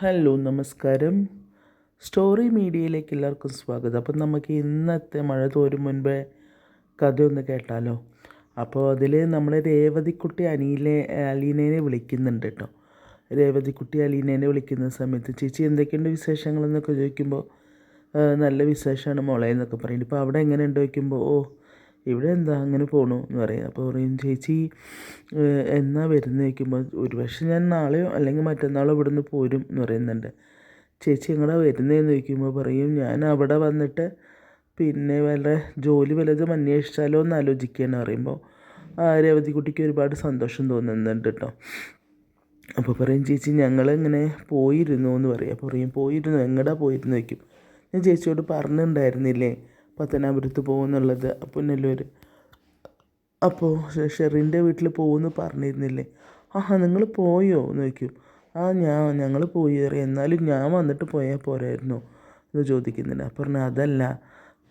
Hello നമസ്കാരം. Story മീഡിയയിലേക്ക് എല്ലാവർക്കും സ്വാഗതം. അപ്പം നമുക്ക് ഇന്നത്തെ മഴ തോരും മുൻപേ കഥയൊന്ന് കേട്ടാലോ? അപ്പോൾ അതിൽ നമ്മൾ രേവതിക്കുട്ടി അനീലെ അലീനേനെ വിളിക്കുന്നുണ്ട് കേട്ടോ. രേവതിക്കുട്ടി അലീനേനെ വിളിക്കുന്ന സമയത്ത് ചേച്ചി എന്തൊക്കെയുണ്ട് വിശേഷങ്ങളെന്നൊക്കെ ചോദിക്കുമ്പോൾ നല്ല വിശേഷമാണ് മോളെ എന്നൊക്കെ പറയും. ഇപ്പോൾ അവിടെ എങ്ങനെയുണ്ട് ചോദിക്കുമ്പോൾ ഓ ഇവിടെ എന്താ അങ്ങനെ പോണു എന്ന് പറയും. അപ്പോൾ പറയും ചേച്ചി എന്നാ വരുന്നത് ചോദിക്കുമ്പോൾ ഒരു പക്ഷേ ഞാൻ നാളെയോ അല്ലെങ്കിൽ മറ്റന്നാളോ ഇവിടെ നിന്ന് പോരും എന്ന് പറയുന്നുണ്ട്. ചേച്ചി എങ്ങടാ വരുന്നതെന്ന് ചോദിക്കുമ്പോൾ പറയും ഞാൻ അവിടെ വന്നിട്ട് പിന്നെ വല്ല ജോലി വല്ലതും അന്വേഷിച്ചാലോ എന്ന് ആലോചിക്കുകയാണ് പറയുമ്പോൾ രേവതിക്കുട്ടിക്ക് ഒരുപാട് സന്തോഷം തോന്നുന്നുണ്ട് കേട്ടോ അപ്പോൾ പറയും ചേച്ചി ഞങ്ങളിങ്ങനെ പോയിരുന്നു എന്ന് പറയും. അപ്പോൾ പറയും പോയിരുന്നു എങ്ങടാ പോയിരുന്നു വയ്ക്കും ഞാൻ ചേച്ചിയോട് പറഞ്ഞിട്ടുണ്ടായിരുന്നില്ലേ പത്തനാപുരത്ത് പോകുന്നുള്ളത്. പുനലൂർ അപ്പോൾ ഷെറിന്റെ വീട്ടിൽ പോകുമെന്ന് പറഞ്ഞിരുന്നില്ലേ? ആഹാ നിങ്ങൾ പോയോ? എന്ന് ചോദിക്കും. ആ ഞാൻ ഞങ്ങൾ പോയി എന്നാലും ഞാൻ വന്നിട്ട് പോയാൽ പോരായിരുന്നോ എന്ന് ചോദിക്കുന്നുണ്ട്. അപ്പം പറഞ്ഞു അതല്ല.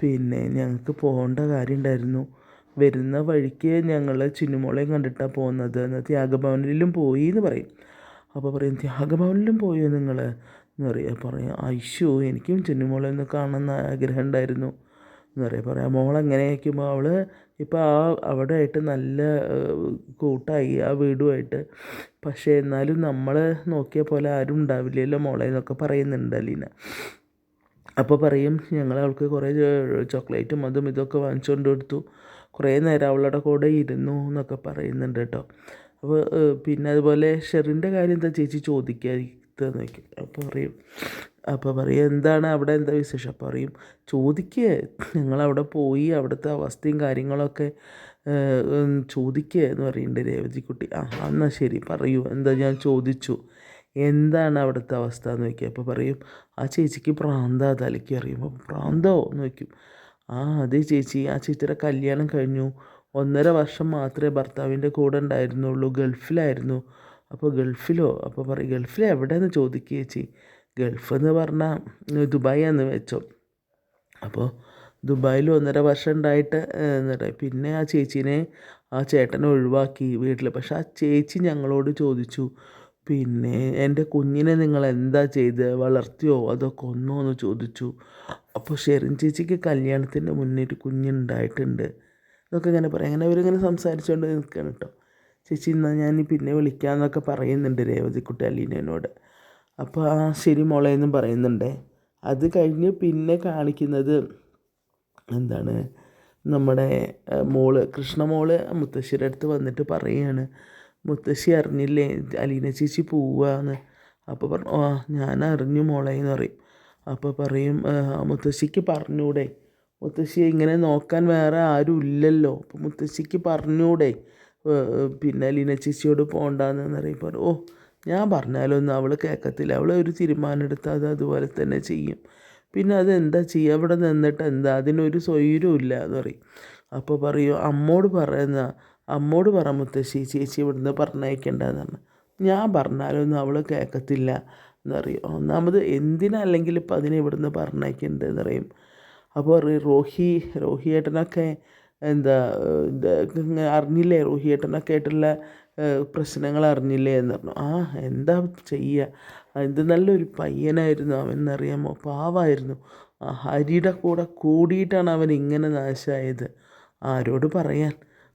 പിന്നെ ഞങ്ങൾക്ക് പോകേണ്ട കാര്യം ഉണ്ടായിരുന്നു വരുന്ന വഴിക്ക് ഞങ്ങൾ ചിന്നുമോളെയും കണ്ടിട്ടാണ് പോകുന്നത് എന്ന് ത്യാഗഭവനിലും പോയി എന്ന് പറയും. അപ്പോൾ പറയും ത്യാഗഭവനിലും പോയോ നിങ്ങൾ എന്ന് പറയുക പറയും അയ്യോ എനിക്കും ചിന്നുമോളെ ഒന്ന് കാണണമെന്ന് ആഗ്രഹം ഉണ്ടായിരുന്നു എന്ന് പറയുക പറയാം മോളെങ്ങനെ ആയിരിക്കുമ്പോൾ അവൾ ഇപ്പോൾ ആ അവിടെ ആയിട്ട് നല്ല കൂട്ടായി ആ വീടുമായിട്ട്. പക്ഷേ എന്നാലും നമ്മൾ നോക്കിയ പോലെ ആരും ഉണ്ടാവില്ലല്ലോ മോളെ എന്നൊക്കെ പറയുന്നുണ്ട് അലീന. അപ്പോൾ പറയും ഞങ്ങൾ അവൾക്ക് കുറേ ചോക്ലേറ്റും അതും ഇതൊക്കെ വാങ്ങിച്ചുകൊണ്ട് കൊടുത്തു. കുറേ നേരം അവളുടെ കൂടെ ഇരുന്നു എന്നൊക്കെ പറയുന്നുണ്ട് കേട്ടോ. അപ്പോൾ പിന്നെ അതുപോലെ ഷെറിന്റെ കാര്യം എന്താ ചേച്ചി ചോദിക്കാത്തതെന്ന് ചോദിക്കും അപ്പോൾ പറയും അപ്പോൾ പറയും എന്താണ് അവിടെ എന്താ വിശേഷം? അപ്പോൾ പറയും ചോദിക്കുക ഞങ്ങളവിടെ പോയി അവിടുത്തെ അവസ്ഥയും കാര്യങ്ങളൊക്കെ ചോദിക്കേ ചോദിക്കുക എന്ന് പറയുന്നുണ്ട് രേവതിക്കുട്ടി. ആ എന്നാൽ ശരി പറയൂ എന്താ ഞാൻ ചോദിച്ചു. എന്താണ് അവിടുത്തെ അവസ്ഥ എന്ന് ചോദിക്കുക അപ്പോൾ പറയും ആ ചേച്ചിക്ക് പ്രാന്താ തലയ്ക്ക് അറിയുമ്പോൾ പ്രാന്തോ എന്ന് ചോദിക്കും ആ അതേ ചേച്ചി ആ ചേച്ചിയുടെ കല്യാണം കഴിഞ്ഞു. ഒന്നര വർഷം മാത്രമേ ഭർത്താവിന്റെ കൂടെ ഉണ്ടായിരുന്നുള്ളൂ ഗൾഫിലായിരുന്നു. അപ്പോൾ ഗൾഫിലോ അപ്പോൾ പറയും ഗൾഫിൽ എവിടെയെന്ന് ചോദിക്കുക ചേച്ചി? ഗൾഫ് എന്ന് പറഞ്ഞാൽ ദുബായ് എന്ന് വെച്ചോ. അപ്പോൾ ദുബായിൽ ഒന്നര വർഷം ഉണ്ടായിട്ട് എന്നിട്ട് പിന്നെ ആ ചേച്ചീനെ ആ ചേട്ടനെ ഒഴിവാക്കി വീട്ടിൽ പക്ഷെ ആ ചേച്ചി ഞങ്ങളോട് ചോദിച്ചു പിന്നെ എന്റെ കുഞ്ഞിനെ നിങ്ങൾ എന്താ ചെയ്ത്? വളർത്തിയോ? അതോ കൊന്നോ എന്ന് ചോദിച്ചു. അപ്പോൾ ഷെറിൻ ചേച്ചിക്ക് കല്യാണത്തിന്റെ മുന്നേ ഒരു കുഞ്ഞുണ്ടായിട്ടുണ്ട്. ഇതൊക്കെ ഇങ്ങനെ പറയാം. അങ്ങനെ അവരിങ്ങനെ സംസാരിച്ചുകൊണ്ട് നിൽക്കുകയാണ് കേട്ടോ. ചേച്ചി എന്നാൽ ഞാൻ പിന്നെ വിളിക്കാമെന്നൊക്കെ പറയുന്നുണ്ട് രേവതിക്കുട്ടി അലീനോട് അപ്പോൾ ആ ശരി മോളെ എന്നും പറയുന്നുണ്ട്. അത് കഴിഞ്ഞ് പിന്നെ കാണിക്കുന്നത് എന്താണ് നമ്മുടെ മോൾ കൃഷ്ണമോൾ മുത്തശ്ശിയുടെ അടുത്ത് വന്നിട്ട് പറയുകയാണ് മുത്തശ്ശി അറിഞ്ഞില്ലേ അലീന ചേച്ചി പോവാന്ന്? അപ്പോൾ പറഞ്ഞു ആ ഞാൻ അറിഞ്ഞു മോളെ എന്ന് പറയും. അപ്പോൾ പറയും "ആ, മുത്തശ്ശിക്ക് പറഞ്ഞൂടെ. മുത്തശ്ശി ഇങ്ങനെ നോക്കാൻ വേറെ ആരും ഇല്ലല്ലോ അപ്പോൾ മുത്തശ്ശിക്ക് പറഞ്ഞൂടെ. പിന്നെ ലീന ചേച്ചിയോട് പോകണ്ടെന്ന് പറയുമ്പോൾ ഓ ഞാൻ പറഞ്ഞാലൊന്നും അവൾ കേൾക്കത്തില്ല അവൾ ഒരു തീരുമാനം എടുത്താൽ അത് അതുപോലെ തന്നെ ചെയ്യും. പിന്നെ അത് എന്താ ചെയ്യുക അവിടെ നിന്നിട്ട് എന്താ? അതിനൊരു സ്വൈര്യവും ഇല്ല എന്ന് പറയും. അപ്പോൾ പറയും അമ്മോട് പറയുന്ന അമ്മോട് പറ മുത്തശ്ശി ചേച്ചി ഇവിടുന്ന് പറഞ്ഞയക്കേണ്ടതെന്ന് പറഞ്ഞു. ഞാൻ പറഞ്ഞാലൊന്നും അവൾ കേൾക്കത്തില്ല എന്ന് പറയും. ഒന്നാമത് എന്തിനല്ലെങ്കിൽ ഇപ്പം അതിനെ ഇവിടുന്ന് പറഞ്ഞയക്കേണ്ടതെന്ന് പറയും. അപ്പോൾ പറയും റോഹി റോഹിയേട്ടനൊക്കെ എന്താ അറിഞ്ഞില്ലേ? റോഹിയേട്ടനൊക്കെ ആയിട്ടുള്ള പ്രശ്നങ്ങൾ അറിഞ്ഞില്ലേ എന്ന് പറഞ്ഞു. ആ എന്താ ചെയ്യുക എന്ത് നല്ലൊരു പയ്യനായിരുന്നു അവൻ എന്നറിയാമോ പാവായിരുന്നു. ആ ഹരിയുടെ കൂടെ കൂടിയിട്ടാണ് അവൻ ഇങ്ങനെ നാശമായത് ആരോട് പറയാൻ?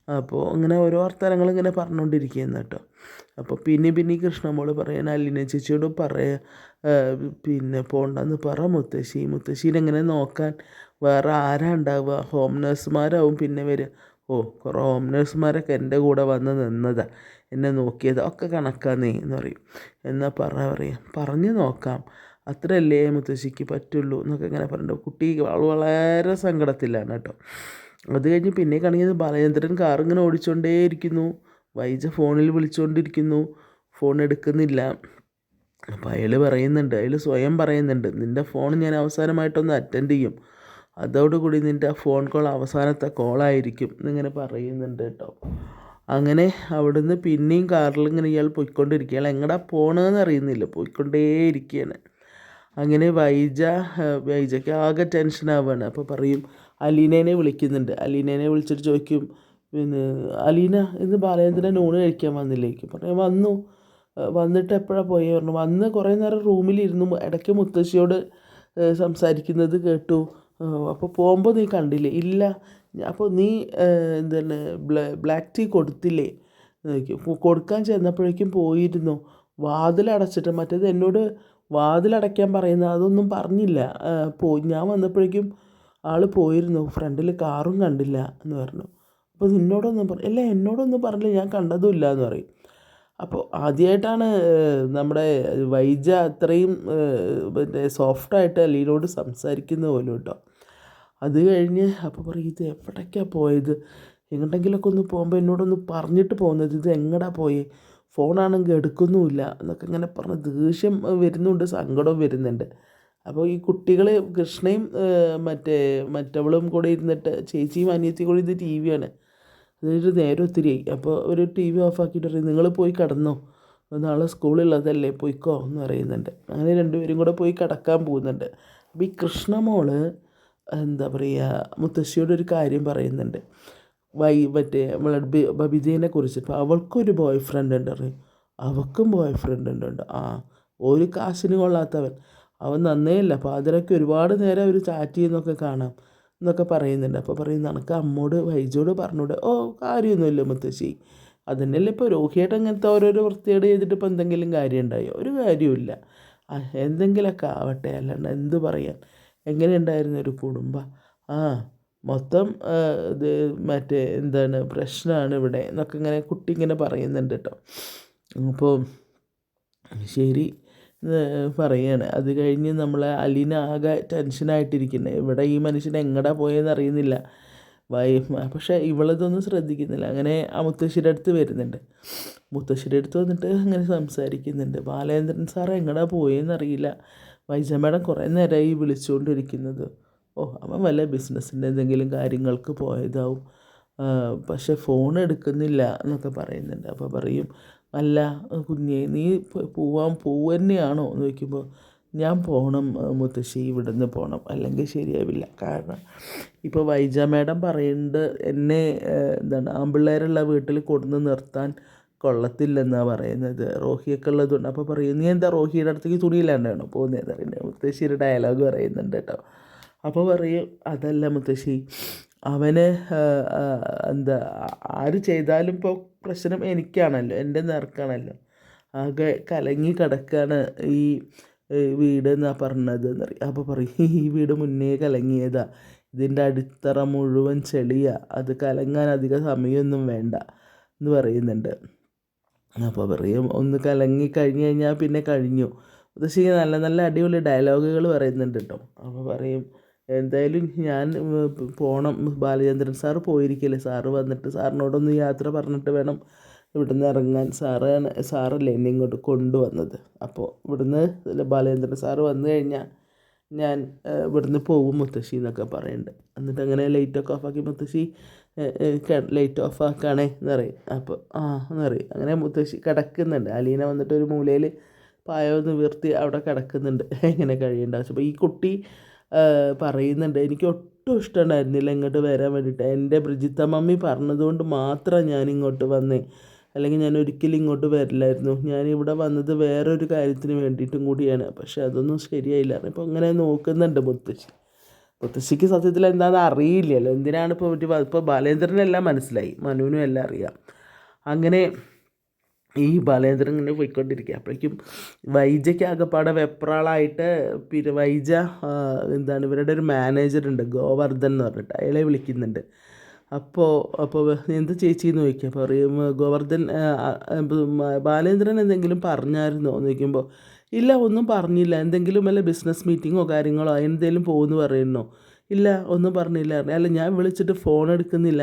അപ്പോൾ അങ്ങനെ ഓരോ വർത്തമാനങ്ങൾ ഇങ്ങനെ പറഞ്ഞുകൊണ്ടിരിക്കുന്നു കേട്ടോ. അപ്പോൾ പിന്നെ പിന്നെ കൃഷ്ണമോൾ പറയാൻ അല്ലിന ചേച്ചിയോട് പറയാ പിന്നെ പോണ്ടെന്ന് പറ മുത്തശ്ശി മുത്തശ്ശീനെ എങ്ങനെ നോക്കാൻ വേറെ ആരാ ഉണ്ടാവുക? ഹോം നേഴ്സുമാരാവും പിന്നെ വരിക. ഓ കുറേ ഹോം നേഴ്സുമാരൊക്കെ എന്റെ കൂടെ വന്ന് നിന്നതാ. എന്നെ നോക്കിയത് ഒക്കെ കണക്കാന്നേ എന്ന് പറയും. എന്നാൽ പറ പറയാം. പറഞ്ഞു നോക്കാം. അത്രയല്ലേ മുത്തശ്ശിക്ക് പറ്റുള്ളൂ എന്നൊക്കെ ഇങ്ങനെ പറഞ്ഞിട്ട് കുട്ടി വളരെ സങ്കടത്തിലാണ് കേട്ടോ. അത് കഴിഞ്ഞ് പിന്നെ കാണിക്കുന്നത് ബാലചന്ദ്രൻ കാറിങ്ങനെ ഓടിച്ചുകൊണ്ടേയിരിക്കുന്നു വൈജ ഫോണിൽ വിളിച്ചുകൊണ്ടിരിക്കുന്നു ഫോൺ എടുക്കുന്നില്ല. അപ്പം അയാൾ പറയുന്നുണ്ട് അയാൾ സ്വയം പറയുന്നുണ്ട് നിന്റെ ഫോൺ ഞാൻ അവസാനമായിട്ടൊന്ന് അറ്റൻഡ് ചെയ്യും. അതോടുകൂടി നിന്റെ ആ ഫോൺ കോൾ അവസാനത്തെ കോളായിരിക്കും എന്നിങ്ങനെ പറയുന്നുണ്ട് കേട്ടോ അങ്ങനെ അവിടുന്ന് പിന്നെയും കാറിൽ ഇങ്ങനെ ഇയാൾ പോയിക്കൊണ്ടിരിക്കുക അയാൾ എങ്ങടാ പോണെന്ന് അറിയുന്നില്ല. പോയിക്കൊണ്ടേയിരിക്കുകയാണ്. അങ്ങനെ വൈജ വൈജയ്ക്ക് ആകെ ടെൻഷൻ അപ്പോൾ പറയും അലീനേനെ വിളിക്കുന്നുണ്ട്. അലീനേനെ വിളിച്ചിട്ട് ചോദിക്കും പിന്നെ അലീന ഇന്ന് ബാലേന്ദ്രൻ ഊണ് കഴിക്കാൻ വന്നില്ലേക്ക്? പറഞ്ഞു വന്നു. വന്നിട്ട് എപ്പോഴാണ് പോയി? പറഞ്ഞു വന്ന് കുറേ നേരം റൂമിലിരുന്നു. ഇടയ്ക്ക് മുത്തശ്ശിയോട് സംസാരിക്കുന്നത് കേട്ടു. അപ്പോൾ പോകുമ്പോൾ നീ കണ്ടില്ലേ? ഇല്ല. അപ്പോൾ നീ എന്താണ് ബ്ലാക്ക് ടീ കൊടുത്തില്ലേ? എന്ന് ചോദിക്കും. "കൊ- കൊടുക്കാൻ ചെന്നപ്പോഴേക്കും പോയിരുന്നു. വാതിലടച്ചിട്ട് മറ്റേത് എന്നോട് വാതിലടയ്ക്കാൻ പറയുന്ന അതൊന്നും പറഞ്ഞില്ല. പോ ഞാൻ വന്നപ്പോഴേക്കും ആൾ പോയിരുന്നു. ഫ്രണ്ടിൽ കാറും കണ്ടില്ല എന്ന് പറഞ്ഞു. അപ്പോൾ നിന്നോടൊന്നും പറ ഇല്ല എന്നോടൊന്നും പറഞ്ഞില്ല. ഞാൻ കണ്ടതുമില്ല എന്ന് പറയും. അപ്പോൾ ആദ്യമായിട്ടാണ് നമ്മുടെ വൈജ അത്രയും പിന്നെ സോഫ്റ്റായിട്ട് അലീനോട് സംസാരിക്കുന്നത് പോലും കേട്ടോ. അത് കഴിഞ്ഞ് അപ്പോൾ പറയും ഇത് എവിടേക്കാണ് പോയത്? എങ്ങോട്ടെങ്കിലൊക്കെ ഒന്ന് പോകുമ്പോൾ എന്നോടൊന്ന് പറഞ്ഞിട്ട് പോകുന്നത്. ഇത് എങ്ങടാ പോയി? ഫോണാണെങ്കിൽ എടുക്കുന്നുമില്ല എന്നൊക്കെ ഇങ്ങനെ പറഞ്ഞ് ദേഷ്യം വരുന്നുണ്ട് സങ്കടവും വരുന്നുണ്ട്. അപ്പോൾ ഈ കുട്ടികൾ കൃഷ്ണയും മറ്റേ മറ്റവളും കൂടെ ഇരുന്നിട്ട് ചേച്ചിയും അനിയത്തിയും കൂടി ഇരുന്ന് ടി വിയാണ് എന്നിട്ട് നേരം ഒത്തിരിയായി. അപ്പോൾ ഒരു ടി വി ഓഫാക്കിയിട്ട് പറയും നിങ്ങൾ പോയി കിടന്നോ. നാളെ സ്കൂളുള്ളതല്ലേ പോയിക്കോ എന്ന് പറയുന്നുണ്ട്. അങ്ങനെ രണ്ടുപേരും കൂടെ പോയി കിടക്കാൻ പോകുന്നുണ്ട്. അപ്പോൾ ഈ കൃഷ്ണമോൾ എന്താ പറയുക മുത്തശ്ശിയോട് ഒരു കാര്യം പറയുന്നുണ്ട്. വൈ മറ്റേ നമ്മളെ ബബിതേനെ കുറിച്ച് ഇപ്പോൾ അവൾക്കൊരു ബോയ് ഫ്രണ്ട് ഉണ്ട്. അറിയും അവൾക്കും ബോയ് ഫ്രണ്ട് ഉണ്ട്. ആ ഒരു കാശിന് കൊള്ളാത്തവൻ. അവൻ നന്നേയില്ല. പാതിരയ്ക്ക് ഒരുപാട് നേരം അവർ ചാറ്റ് ചെയ്യുന്നൊക്കെ കാണാം എന്നൊക്കെ പറയുന്നുണ്ട്. അപ്പോൾ പറയും നിനക്ക് അമ്മോട് വൈജോട് പറഞ്ഞൂടെ? ഓ കാര്യമൊന്നുമില്ല മുത്തശ്ശി. അതന്നെയല്ലേ ഇപ്പോൾ രോഹിയായിട്ട് അങ്ങനത്തെ ഓരോരോ വൃത്തികേട് ചെയ്തിട്ട് ഇപ്പോൾ എന്തെങ്കിലും കാര്യം ഉണ്ടായോ ഒരു കാര്യമില്ല എന്തെങ്കിലുമൊക്കെ ആവട്ടെ. അല്ലാണ്ട് എന്ത് പറയാൻ? എങ്ങനെയുണ്ടായിരുന്നു ഒരു കുടുംബം? ആ മൊത്തം ഇത് മറ്റേ എന്താണ് പ്രശ്നമാണ് ഇവിടെ. എന്നൊക്കെ ഇങ്ങനെ കുട്ടി ഇങ്ങനെ പറയുന്നുണ്ട് കേട്ടോ. അപ്പോൾ ശരി. പറയാണ്. അത് കഴിഞ്ഞ് നമ്മൾ അലീന ആകെ ടെൻഷനായിട്ടിരിക്കുന്നത് ഇവിടെ ഈ മനുഷ്യൻ എങ്ങടാ പോയെന്ന് അറിയുന്നില്ല. വൈ പക്ഷേ ഇവളിതൊന്നും ശ്രദ്ധിക്കുന്നില്ല. അങ്ങനെ ആ മുത്തശ്ശിയുടെ അടുത്ത് വരുന്നുണ്ട്. മുത്തശ്ശിയുടെ അടുത്ത് വന്നിട്ട് അങ്ങനെ സംസാരിക്കുന്നുണ്ട്. ബാലേന്ദ്രൻ സാർ എങ്ങടാ പോയെന്ന് അറിയില്ല. വൈജ മേഡം കുറേ നേരമായി വിളിച്ചുകൊണ്ടിരിക്കുന്നത് ഓ അവൻ വല്ല ബിസിനസ്സിന്റെ എന്തെങ്കിലും കാര്യങ്ങൾക്ക് പോയതാവും. പക്ഷെ ഫോൺ എടുക്കുന്നില്ല എന്നൊക്കെ പറയുന്നുണ്ട്. അപ്പോൾ പറയും അല്ല കുഞ്ഞെ നീ പോവാൻ പോവുക തന്നെയാണോ എന്ന് ചോദിക്കുമ്പോൾ ഞാൻ പോകണം മുത്തശ്ശി ഇവിടുന്ന് പോകണം അല്ലെങ്കിൽ ശരിയാവില്ല. കാരണം ഇപ്പോൾ വൈജ മാഡം പറയുന്നുണ്ട് എന്നെ എന്താണ് ആമ്പിള്ളേരുള്ള വീട്ടിൽ കൊടുന്ന് നിർത്താൻ കൊള്ളത്തില്ലെന്നാണ് പറയുന്നത്. റോഹിയൊക്കെ ഉള്ളതുകൊണ്ട്. അപ്പോൾ പറയും നീ എന്താ റോഹിയുടെ അടുത്തേക്ക് തുണിയില്ലാണ്ടാണോ പോകുന്നത് അറിയുന്നത് മുത്തശ്ശിയുടെ ഡയലോഗ് പറയുന്നുണ്ട് കേട്ടോ. അപ്പോൾ പറയും അതല്ല മുത്തശ്ശി അവന് എന്താ ആര് ചെയ്താലും ഇപ്പോൾ പ്രശ്നം എനിക്കാണല്ലോ എന്റെ നേർക്കാണല്ലോ. ആകെ കലങ്ങി കിടക്കാണ് ഈ വീട് എന്നാ പറഞ്ഞത് എന്നറിയാം അപ്പോൾ പറയും ഈ വീട് മുന്നേ കലങ്ങിയതാ. ഇതിന്റെ അടിത്തറ മുഴുവൻ ചെളിയാ. അത് കലങ്ങാൻ അധികം സമയമൊന്നും വേണ്ട എന്ന് പറയുന്നുണ്ട്. അപ്പോൾ പറയും ഒന്ന് കലങ്ങി കഴിഞ്ഞു കഴിഞ്ഞാൽ പിന്നെ കഴിഞ്ഞു. പക്ഷേ നല്ല നല്ല അടിപൊളി ഡയലോഗുകൾ പറയുന്നുണ്ട് കേട്ടോ. അപ്പോൾ പറയും എന്തായാലും ഞാൻ പോകണം ബാലചന്ദ്രൻ സാറ് പോയിരിക്കല്ലേ? സാറ് വന്നിട്ട് സാറിനോടൊന്ന് യാത്ര പറഞ്ഞിട്ട് വേണം ഇവിടുന്ന് ഇറങ്ങാൻ. സാറാണ് സാറല്ലേ എന്നെ ഇങ്ങോട്ട് കൊണ്ടുവന്നത്. അപ്പോൾ ഇവിടുന്ന് ബാലചന്ദ്രൻ സാറ് വന്നു കഴിഞ്ഞാൽ ഞാൻ ഇവിടുന്ന് പോകും മുത്തശ്ശി എന്നൊക്കെ പറയുന്നുണ്ട് എന്നിട്ട് അങ്ങനെ ലൈറ്റൊക്കെ ഓഫാക്കി മുത്തശ്ശി ലൈറ്റ് ഓഫ് ആക്കുകയാണേ എന്ന് പറയും അപ്പോൾ ആ എന്ന് പറയും അങ്ങനെ മുത്തശ്ശി കിടക്കുന്നുണ്ട്. അലീന വന്നിട്ട് ഒരു മൂലയിൽ പായോ നിവർത്തി അവിടെ കിടക്കുന്നുണ്ട്. എങ്ങനെ കഴിയേണ്ട ആവശ്യം. അപ്പോൾ ഈ കുട്ടി പറയുന്നുണ്ട്. എനിക്ക് ഒട്ടും ഇഷ്ടമുണ്ടായിരുന്നില്ല ഇങ്ങോട്ട് വരാൻ വേണ്ടിയിട്ട്. എന്റെ ബ്രിജിത്ത മമ്മി പറഞ്ഞതുകൊണ്ട് മാത്രം ഞാൻ ഇങ്ങോട്ട് വന്നേ. അല്ലെങ്കിൽ ഞാൻ ഒരിക്കലും ഇങ്ങോട്ട് വരില്ലായിരുന്നു. ഞാൻ ഇവിടെ വന്നത് വേറൊരു കാര്യത്തിന് വേണ്ടിയിട്ടും കൂടിയാണ്. പക്ഷേ അതൊന്നും ശരിയായില്ല. ഇപ്പോൾ ഇങ്ങനെ നോക്കുന്നുണ്ട് മുത്തശ്ശി. മുത്തശ്ശിക്ക് സത്യത്തിൽ എന്താണെന്ന് അറിയില്ലല്ലോ. എന്തിനാണ് ഇപ്പോൾ ഇപ്പോൾ ബാലേന്ദ്രനെല്ലാം മനസ്സിലായി. മനുവിനും എല്ലാം അറിയാം. അങ്ങനെ ഈ ബാലേന്ദ്രൻ ഇങ്ങനെ പോയിക്കൊണ്ടിരിക്കുക. അപ്പോഴേക്കും വൈജയ്ക്ക് ആകെപ്പാടെ വെപ്രാളായിട്ട് പിന്നെ വൈജ എന്താണ് ഇവരുടെ ഒരു മാനേജർ ഉണ്ട് ഗോവർദ്ധൻ എന്ന് പറഞ്ഞിട്ട്. അയാളെ വിളിക്കുന്നുണ്ട്. അപ്പോൾ അപ്പോൾ എന്ത് ചേച്ചി എന്ന് ചോദിക്കുക. അപ്പോൾ പറയും ഗോവർദ്ധൻ ബാലേന്ദ്രൻ എന്തെങ്കിലും പറഞ്ഞായിരുന്നോ എന്ന് ചോദിക്കുമ്പോൾ ഇല്ല ഒന്നും പറഞ്ഞില്ല. എന്തെങ്കിലും വല്ല ബിസിനസ് മീറ്റിങ്ങോ കാര്യങ്ങളോ എന്തെങ്കിലും പോകുമെന്ന് പറയുന്നോ. ഇല്ല ഒന്നും പറഞ്ഞില്ല. അല്ല ഞാൻ വിളിച്ചിട്ട് ഫോൺ എടുക്കുന്നില്ല.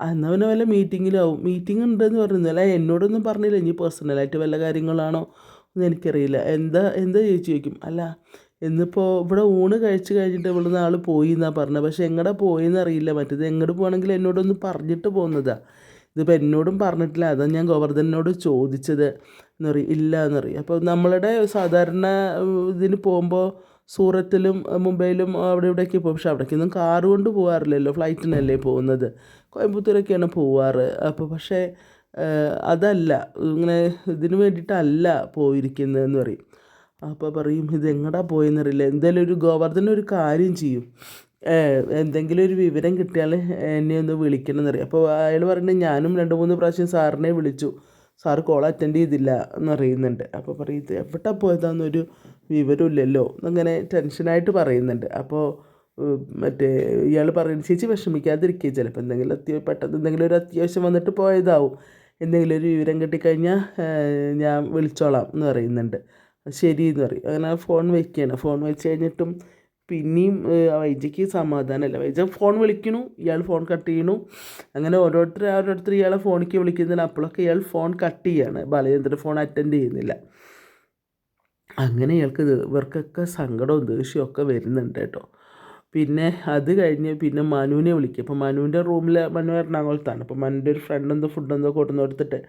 പിന്നെ വല്ല മീറ്റിങ്ങിലാവും മീറ്റിംഗ് ഉണ്ടെന്ന് പറഞ്ഞില്ല എന്നോടൊന്നും പറഞ്ഞില്ല. ഇനി പേഴ്സണലായിട്ട് വല്ല കാര്യങ്ങളാണോ ഒന്നും എനിക്കറിയില്ല. എന്താ എന്താ ചേച്ചി ചോദിക്കും. അല്ല ഇന്നിപ്പോൾ ഇവിടെ ഊണ് കഴിച്ച് കഴിഞ്ഞിട്ട് ഇവിടെ നിന്ന് ആൾ പോയി എന്നാണ് പറഞ്ഞത്. പക്ഷെ എങ്ങടെ പോയെന്ന് അറിയില്ല. മറ്റേത് എങ്ങോട്ട് പോകണമെങ്കിൽ എന്നോടൊന്ന് പറഞ്ഞിട്ട് പോകുന്നതാ. ഇതിപ്പോൾ എന്നോടും പറഞ്ഞിട്ടില്ല. അതാണ് ഞാൻ ഗോവർദ്ധനോട് ചോദിച്ചത്. എന്ന് ഇല്ല എന്ന് അപ്പോൾ നമ്മളുടെ സാധാരണ ഇതിന് പോകുമ്പോൾ സൂറത്തിലും മുംബൈയിലും അവിടെ ഇവിടെയൊക്കെ പോകും. പക്ഷെ അവിടേക്കൊന്നും കാറ് കൊണ്ട് പോകാറില്ലല്ലോ ഫ്ലൈറ്റിനല്ലേ പോകുന്നത്. കോയമ്പത്തൂരൊക്കെയാണ് പോവാറ്. അപ്പോൾ പക്ഷേ അതല്ല. ഇങ്ങനെ ഇതിന് വേണ്ടിയിട്ടല്ല പോയിരിക്കുന്നതെന്ന് പറയും. അപ്പോൾ പറയും ഇത് എങ്ങടാ പോയെന്നറിയില്ല. എന്തായാലും ഒരു ഗോവർദ്ധന ഒരു കാര്യം ചെയ്യും. എന്തെങ്കിലും ഒരു വിവരം കിട്ടിയാൽ എന്നെ ഒന്ന് വിളിക്കണം എന്നറിയാം അപ്പോൾ അയാൾ പറഞ്ഞിട്ട് ഞാനും രണ്ട് മൂന്ന് പ്രാവശ്യം സാറിനെ വിളിച്ചു. സാറ് കോൾ അറ്റൻഡ് ചെയ്തില്ല എന്നറിയുന്നുണ്ട് അപ്പോൾ പറയും ഇത് എവിടെ പോയതാണെന്നൊരു വിവരമില്ലല്ലോ എന്നങ്ങനെ ടെൻഷനായിട്ട് പറയുന്നുണ്ട്. അപ്പോൾ മറ്റേ ഇയാൾ പറയുന്നത് ചേച്ചി വിഷമിക്കാതിരിക്കുക ചിലപ്പോൾ എന്തെങ്കിലും അത്യ പെട്ടെന്ന് എന്തെങ്കിലും ഒരു അത്യാവശ്യം വന്നിട്ട് പോയതാവും. എന്തെങ്കിലും ഒരു വിവരം കിട്ടിക്കഴിഞ്ഞാൽ ഞാൻ വിളിച്ചോളാം എന്ന് പറയുന്നുണ്ട്. ശരി എന്ന് പറയും. അങ്ങനെ ഫോൺ വയ്ക്കുകയാണ് ഫോൺ വെച്ച് കഴിഞ്ഞിട്ടും പിന്നെയും വൈജയ്ക്ക് സമാധാനമല്ല വൈജ ഫോൺ വിളിക്കണു ഇയാൾ ഫോൺ കട്ട് ചെയ്യണു. അങ്ങനെ ഓരോരുത്തർ ഓരോരുത്തർ ഇയാളെ ഫോണിലേക്ക് വിളിക്കുന്നതിന് അപ്പോഴൊക്കെ ഇയാൾ ഫോൺ കട്ട് ചെയ്യാണ്. ബാലചന്ദ്രൻ ഫോൺ അറ്റൻഡ് ചെയ്യുന്നില്ല. അങ്ങനെ ഇയാൾക്ക് ഇവർക്കൊക്കെ സങ്കടവും ദേഷ്യവും ഒക്കെ വരുന്നുണ്ട് കേട്ടോ. പിന്നെ അത് കഴിഞ്ഞ് പിന്നെ മനുവിനെ വിളിക്കും. അപ്പോൾ മനുവിന്റെ റൂമിൽ മനു എറണാകുളത്താണ്. അപ്പോൾ മനുവിന്റെ ഒരു ഫ്രണ്ട് എന്തോ ഫുഡ് എന്തോ കൊണ്ടുവന്ന് കൊടുത്തിട്ട്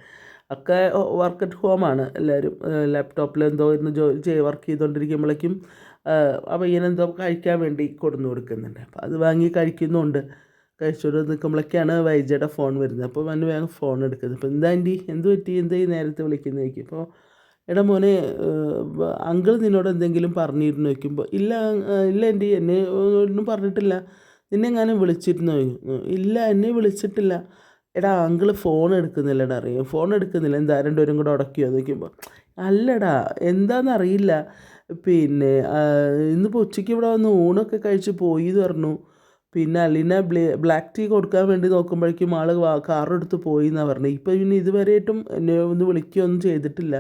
ഒക്കെ വർക്ക് അറ്റ് ഹോമാണ് എല്ലാവരും ലാപ്ടോപ്പിൽ എന്തോ ഇരുന്ന് ജോലി ചെയ്ത് വർക്ക് ചെയ്തുകൊണ്ടിരിക്കുമ്പോഴേക്കും ആ പയ്യനെന്തോ കഴിക്കാൻ വേണ്ടി കൊടുന്നു കൊടുക്കുന്നുണ്ട്. അപ്പോൾ അത് വാങ്ങി കഴിക്കുന്നുണ്ട്. കഴിച്ചുകൊണ്ട് നിൽക്കുമ്പോഴൊക്കെയാണ് വൈജയുടെ ഫോൺ വരുന്നത്. അപ്പോൾ വന്ന് വേഗം ഫോൺ എടുക്കുന്നത്. അപ്പോൾ എന്താ ആന്റി? എന്ത് പറ്റി? എന്താ ഈ നേരത്തെ വിളിക്കുന്നത് ചോദിക്കും. അപ്പോൾ എടാ മോനെ അങ്കിൾ നിന്നോട് എന്തെങ്കിലും പറഞ്ഞിരുന്നു ചോദിക്കുമ്പോൾ ഇല്ല ഇല്ല എന്റെ എന്നെ ഒന്നും പറഞ്ഞിട്ടില്ല. നിന്നെ എങ്ങാനും വിളിച്ചിരുന്നോ ഇല്ല എന്നെ വിളിച്ചിട്ടില്ല. എടാ അങ്കിൾ ഫോൺ എടുക്കുന്നില്ലടാ അറിയാം? ഫോൺ എടുക്കുന്നില്ല. എന്താ രണ്ടുപേരും കൂടെ ഉടക്കിയോ? നോക്കുമ്പോൾ അല്ലടാ എന്താണെന്നറിയില്ല പിന്നെ ഇന്നിപ്പോൾ ഉച്ചയ്ക്ക് ഇവിടെ വന്ന് ഊണൊക്കെ കഴിച്ച് പോയി എന്ന് പറഞ്ഞു. പിന്നെ അലീന ബ്ലാക്ക് ടീ കൊടുക്കാൻ വേണ്ടി നോക്കുമ്പോഴേക്കും ആൾ കാർ എടുത്ത് പോയി എന്നാണ് പറഞ്ഞത് ഇപ്പോൾ പിന്നെ ഇതുവരെയായിട്ടും എന്നെ ഒന്ന് വിളിക്കുകയൊന്നും ചെയ്തിട്ടില്ല.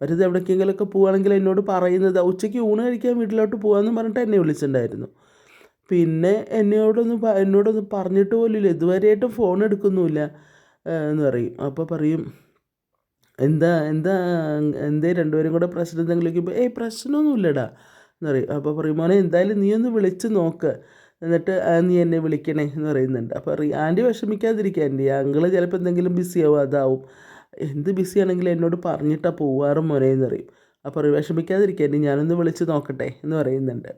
മറ്റേത് എവിടേക്കെങ്കിലുമൊക്കെ പോവുകയാണെങ്കിൽ എന്നോട് പറയുന്നത് ഉച്ചയ്ക്ക് ഊണ് കഴിക്കാൻ വീട്ടിലോട്ട് പോകാമെന്ന് പറഞ്ഞിട്ട് എന്നെ വിളിച്ചിട്ടുണ്ടായിരുന്നു. പിന്നെ എന്നോടൊന്നും എന്നോടൊന്നും പറഞ്ഞിട്ട് പോലുമില്ല. ഇതുവരെയായിട്ടും ഫോൺ എടുക്കുന്നുമില്ല എന്ന് പറയും. അപ്പോൾ പറയും എന്താ എന്താ എന്തേ രണ്ടുപേരും കൂടെ പ്രശ്നം എന്തെങ്കിലും ചോദിക്കുമ്പോൾ ഏയ് പ്രശ്നമൊന്നുമില്ലടാ എന്ന് പറയും. അപ്പോൾ പറയും മോനെ എന്തായാലും നീ ഒന്ന് വിളിച്ച് നോക്ക്. എന്നിട്ട് നീ എന്നെ വിളിക്കണേ എന്ന് പറയുന്നുണ്ട്. അപ്പോൾ പറയും ആന്റി വിഷമിക്കാതിരിക്കുക ആന്റി അങ്കിൾ ചിലപ്പോൾ എന്തെങ്കിലും ബിസി ആവും അതാവും. എന്ത് ബിസി ആണെങ്കിലും എന്നോട് പറഞ്ഞിട്ടാണ് പോവാറും മോനെ എന്ന് പറയും. അപ്പോൾ വിഷമിക്കാതിരിക്കുക ആന്റി ഞാനൊന്ന് വിളിച്ച് നോക്കട്ടെ എന്ന് പറയുന്നുണ്ട്.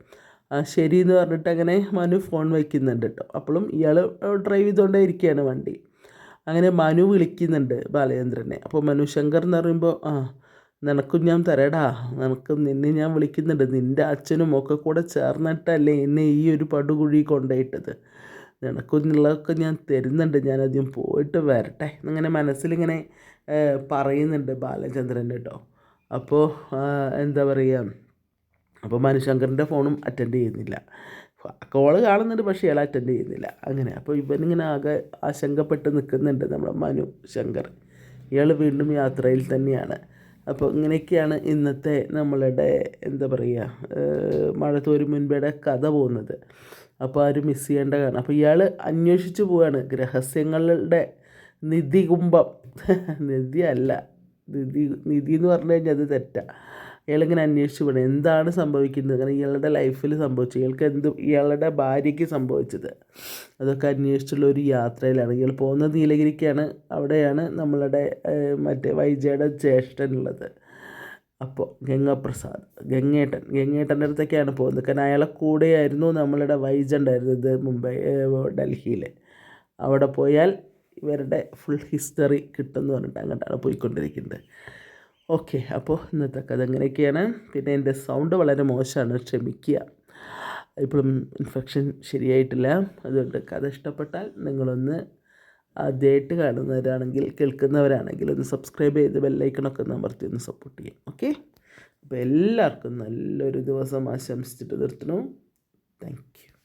ശരി എന്ന് പറഞ്ഞിട്ട് അങ്ങനെ മനു ഫോൺ വയ്ക്കുന്നുണ്ട് കേട്ടോ അപ്പോഴും ഇയാൾ ഡ്രൈവ് ചെയ്തുകൊണ്ടേ ഇരിക്കുകയാണ് വണ്ടി. അങ്ങനെ മനു വിളിക്കുന്നുണ്ട് ബാലചന്ദ്രനെ. അപ്പോൾ മനു ശങ്കർ എന്ന് പറയുമ്പോൾ ആ നിനക്കും ഞാൻ തരടാ. നിനക്ക് നിന്നെ ഞാൻ വിളിക്കുന്നുണ്ട്. നിന്റെ അച്ഛനും ഒക്കെ കൂടെ ചേർന്നിട്ടല്ലേ എന്നെ ഈ ഒരു പടുകുഴി കൊണ്ടുപോയിട്ടത് നിനക്കുള്ളതൊക്കെ ഞാൻ തരുന്നുണ്ട്. ഞാനധികം പോയിട്ട് വരട്ടെ. എന്നിങ്ങനെ മനസ്സിലിങ്ങനെ പറയുന്നുണ്ട് ബാലചന്ദ്രൻ കേട്ടോ അപ്പോൾ എന്താ പറയുക അപ്പോൾ മനുശങ്കറിന്റെ ഫോണും അറ്റൻഡ് ചെയ്യുന്നില്ല. കോൾ കാണുന്നുണ്ട് പക്ഷേ ഇയാൾ അറ്റൻഡ് ചെയ്യുന്നില്ല. അങ്ങനെ. അപ്പോൾ ഇവനിങ്ങനെ ആകെ ആശങ്കപ്പെട്ട് നിൽക്കുന്നുണ്ട് നമ്മുടെ മനു ശങ്കർ. ഇയാൾ വീണ്ടും യാത്രയിൽ തന്നെയാണ്. അപ്പോൾ ഇങ്ങനെയൊക്കെയാണ് ഇന്നത്തെ നമ്മളുടെ എന്താ പറയുക മഴ തോരും മുൻപേടെ കഥ പോകുന്നത്. അപ്പോൾ ആരും മിസ് ചെയ്യേണ്ട കാരണം അപ്പോൾ ഇയാൾ അന്വേഷിച്ച് പോവുകയാണ് രഹസ്യങ്ങളുടെ നിധി കുംഭം നിധി അല്ല. നിധി നിധി എന്ന് പറഞ്ഞു കഴിഞ്ഞാൽ അത് തെറ്റാണ് ഇയാളിങ്ങനെ അന്വേഷിച്ച് വിടും എന്താണ് സംഭവിക്കുന്നത്? അങ്ങനെ ഇയാളുടെ ലൈഫിൽ സംഭവിച്ചത്. ഇയാൾക്ക് എന്ത് ഇയാളുടെ ഭാര്യയ്ക്ക് സംഭവിച്ചത്? അതൊക്കെ അന്വേഷിച്ചുള്ള ഒരു യാത്രയിലാണ്. ഇയാൾ പോകുന്നത് നീലഗിരിക്കാണ്. അവിടെയാണ് നമ്മളുടെ മറ്റേ വൈജയുടെ ജ്യേഷ്ഠനുള്ളത് അപ്പോൾ ഗംഗാപ്രസാദ് ഗംഗേട്ടൻ. ഗംഗേട്ടന്റെ അടുത്തൊക്കെയാണ് പോകുന്നത്. കാരണം അയാളെ കൂടെയായിരുന്നു നമ്മളുടെ വൈജ ഉണ്ടായിരുന്നത് മുംബൈ ഡൽഹിയിൽ അവിടെ പോയാൽ ഇവരുടെ ഫുൾ ഹിസ്റ്ററി കിട്ടുമെന്ന് പറഞ്ഞിട്ട് അങ്ങോട്ടാണ് പോയിക്കൊണ്ടിരിക്കുന്നത്. ഓക്കെ അപ്പോൾ ഇന്നത്തെ കഥ അങ്ങനെയൊക്കെയാണ് പിന്നെ എന്റെ സൗണ്ട് വളരെ മോശമാണ് ക്ഷമിക്കുക. ഇപ്പോഴും ഇൻഫെക്ഷൻ ശരിയായിട്ടില്ല. അതുകൊണ്ട് കഥ ഇഷ്ടപ്പെട്ടാൽ നിങ്ങളൊന്ന് ആദ്യമായിട്ട് കാണുന്നവരാണെങ്കിൽ കേൾക്കുന്നവരാണെങ്കിൽ ഒന്ന് സബ്സ്ക്രൈബ് ചെയ്ത് ബെല്ലൈക്കണൊക്കെ ഒന്ന് അമർത്തി ഒന്ന് സപ്പോർട്ട് ചെയ്യാം. ഓക്കെ? അപ്പോൾ എല്ലാവർക്കും നല്ലൊരു ദിവസം ആശംസിച്ചിട്ട് നിർത്തണം താങ്ക് യു